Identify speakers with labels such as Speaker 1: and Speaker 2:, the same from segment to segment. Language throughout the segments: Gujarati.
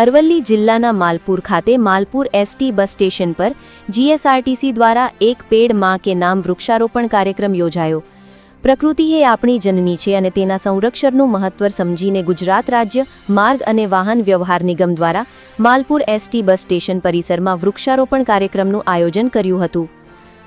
Speaker 1: અરવલ્લી જિલ્લાના માલપુર ખાતે માલપુર એસટી બસ સ્ટેશન પર જીએસઆરટીસી દ્વારા એક પેડમાં કે નામ વૃક્ષારોપણ કાર્યક્રમ યોજાયો. પ્રકૃતિ એ આપણી જનની છે અને તેના સંરક્ષણનું મહત્વ સમજીને ગુજરાત રાજ્ય માર્ગ અને વાહન વ્યવહાર નિગમ દ્વારા માલપુર એસટી બસ સ્ટેશન પરિસરમાં વૃક્ષારોપણ કાર્યક્રમનું આયોજન કર્યું હતું.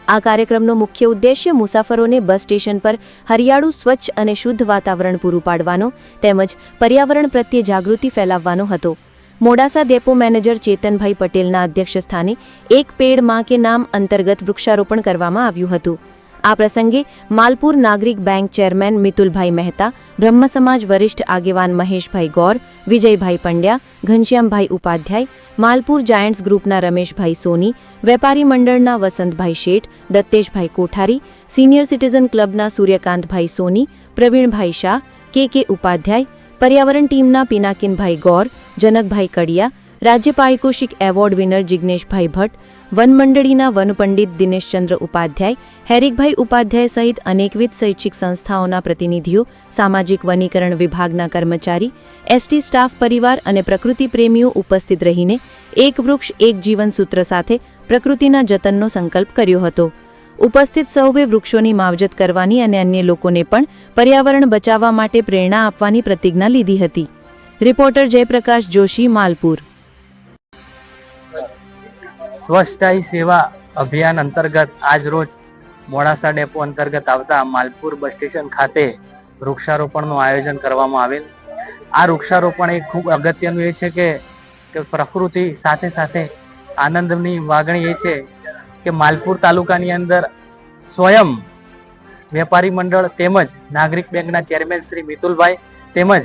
Speaker 1: આ કાર્યક્રમનો મુખ્ય ઉદ્દેશ્ય મુસાફરોને બસ સ્ટેશન પર હરિયાળું, સ્વચ્છ અને શુદ્ધ વાતાવરણ પૂરું પાડવાનો તેમજ પર્યાવરણ પ્રત્યે જાગૃતિ ફેલાવવાનો હતો. મોડાસા ડેપો મેનેજર ચેતનભાઈ પટેલના અધ્યક્ષસ્થાને એક પેડમાં કે નામ અંતર્ગત વૃક્ષારોપણ કરવામાં આવ્યું હતું. આ પ્રસંગે માલપુર નાગરિક બેંક ચેરમેન મિતુલભાઈ મહેતા, બ્રહ્મ સમાજ વરિષ્ઠ આગેવાન મહેશભાઈ ગૌર, વિજયભાઈ પંડ્યા, ઘનશ્યામભાઈ ઉપાધ્યાય, માલપુર જાયન્ટ્સ ગ્રુપના રમેશભાઈ સોની, વેપારી મંડળના વસંતભાઈ શેઠ, દત્તેશભાઈ કોઠારી, સિનિયર સિટીઝન ક્લબના સૂર્યકાંતભાઈ સોની, પ્રવીણભાઈ શાહ, કે કે ઉપાધ્યાય, પર્યાવરણ ટીમના પિનાકિનભાઈ ગૌર જનકભાઈ કડિયા, રાજ્ય પારિતોષિક એવોર્ડ વિનર જિજ્ઞેશભાઈ ભટ્ટ વનમંડળીના વનપંડિત દિનેશચંદ્ર ઉપાધ્યાય, હેરિકભાઈ ઉપાધ્યાય સહિત અનેકવિધ શૈક્ષિક સંસ્થાઓના પ્રતિનિધિઓ, સામાજિક વનીકરણ વિભાગના કર્મચારી, એસટી સ્ટાફ પરિવાર અને પ્રકૃતિ પ્રેમીઓ ઉપસ્થિત રહીને એક વૃક્ષ, એક જીવન સૂત્ર સાથે પ્રકૃતિના જતનનો સંકલ્પ કર્યો હતો. ઉપસ્થિત સૌએ વૃક્ષોની માવજત કરવાની અને અન્ય લોકોને પણ પર્યાવરણ બચાવવા માટે પ્રેરણા આપવાની પ્રતિજ્ઞા લીધી હતી. રિપોર્ટર જયપ્રકાશ જોશી, માલપુર.
Speaker 2: સ્વચ્છતા સેવા અભિયાન અંતર્ગત આજ રોજ મોડાસા ડેપો અંતર્ગત આવતા માલપુર બસ સ્ટેશન ખાતે વૃક્ષારોપણનું આયોજન કરવામાં આવેલ. આ વૃક્ષારોપણ એ ખૂબ અગત્યનું એ છે કે પ્રકૃતિ સાથે સાથે આનંદની વાગણી એ છે કે માલપુર તાલુકાની અંદર સ્વયં વેપારી મંડળ તેમજ નાગરિક બેંકના ચેરમેન શ્રી મિતુલભાઈ તેમજ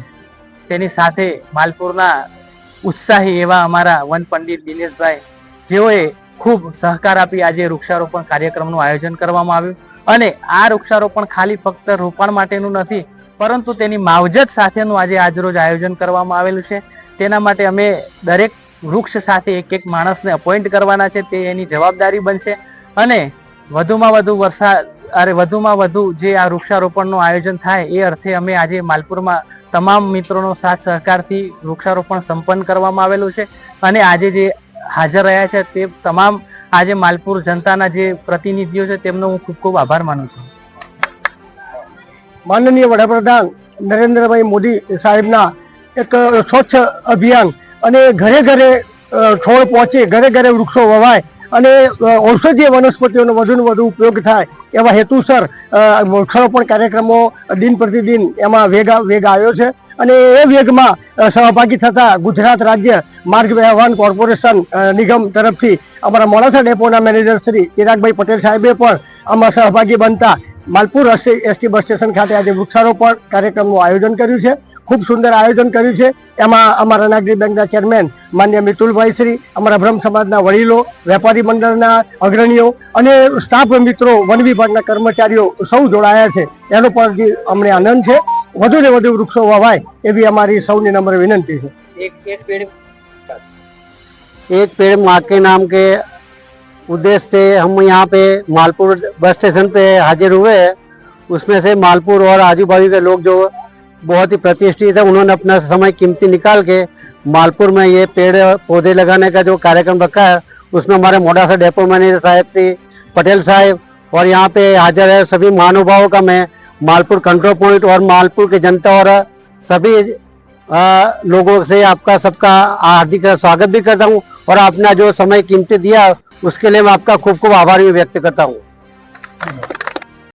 Speaker 2: તેની સાથે માલપુરના ઉત્સાહી એવા અમારા વન પંડિત દિનેશભાઈ, જેઓએ ખૂબ સહકાર આપી આજે વૃક્ષારોપણ કાર્યક્રમનું આયોજન કરવામાં આવ્યું. અને આ વૃક્ષારોપણ ખાલી ફક્ત રોપણ માટેનું નથી, પરંતુ તેની માવજત સાથેનું આજે આજરોજ આયોજન કરવામાં આવેલું છે. તેના માટે અમે દરેક વૃક્ષ સાથે એક એક માણસને અપોઇન્ટ કરવાના છે, તે એની જવાબદારી બનશે. અને વધુમાં વધુ વરસાદ, અરે વધુમાં વધુ જે આ વૃક્ષારોપણનું આયોજન થાય, એ અર્થે અમે આજે માલપુરમાં તમામ મિત્રોનો સાથ સહકારથી વૃક્ષારોપણ સંપન્ન કરવામાં આવેલું છે. અને આજે જે હાજર રહ્યા છે તે તમામ આજે માલપુર જનતાના જે પ્રતિનિધિઓ છે તેમનો હું ખૂબ ખૂબ આભાર માનું છું.
Speaker 3: માનનીય વડાપ્રધાન નરેન્દ્રભાઈ મોદી સાહેબના એક સ્વચ્છ અભિયાન અને ઘરે ઘરે છોડ પહોંચે, ઘરે ઘરે વૃક્ષો વવાય અને ઔષધીય વનસ્પતિઓનો વધુને વધુ ઉપયોગ થાય એવા હેતુસર વૃક્ષારોપણ કાર્યક્રમો દિન પ્રતિદિન એમાં વેગ વેગ આવ્યો છે. અને એ વેગમાં સહભાગી થતા ગુજરાત રાજ્ય માર્ગ વ્યવહાર કોર્પોરેશન નિગમ તરફથી અમારા મોડાસા ડેપોના મેનેજર શ્રી ચિરાગભાઈ પટેલ સાહેબે પણ આમાં સહભાગી બનતા માલપુર એસટી બસ સ્ટેશન ખાતે આજે વૃક્ષારોપણ કાર્યક્રમનું આયોજન કર્યું છે. ખૂબ સુંદર આયોજન કર્યું છે એમાં અમારા નાગરિક બેંકના ચેરમેન માન્ય મિતુલભાઈ શ્રી અમારા બ્રહ્મ સમાજના વડીલો વેપારી મંડળના અગ્રણીઓ અને સ્ટાફ મિત્રો વન વિભાગના કર્મચારીઓ સૌ જોડાયા છે એનો પણ અમને આનંદ છે વધુ ને વધુ વૃક્ષો વવાય એવી અમારી સૌની નમ્ર વિનંતી છે
Speaker 2: એક એક પેડ
Speaker 4: एक पेड़ माँ के नाम के उद्देश्य से हम यहाँ पे मालपुर बस स्टेशन पे हाजिर हुए हैं उसमें से मालपुर और आजू बाजू के लोग जो बहुत ही प्रतिष्ठित है। उन्होंने अपना समय कीमती निकाल के मालपुर में ये पेड़ पौधे लगाने का जो कार्यक्रम रखा है उसमें हमारे मोडासा डेपो मैनेजर साहब श्री पटेल साहब और यहाँ पे हाजिर है सभी महानुभावों का मैं मालपुर कंट्रोल पॉइंट और मालपुर के जनता और सभी आ, लोगों से आपका सबका हार्दिक स्वागत भी करता हूँ और आपने जो समय कीमती दिया उसके लिए मैं आपका खूब खूब आभार भी व्यक्त करता हूँ।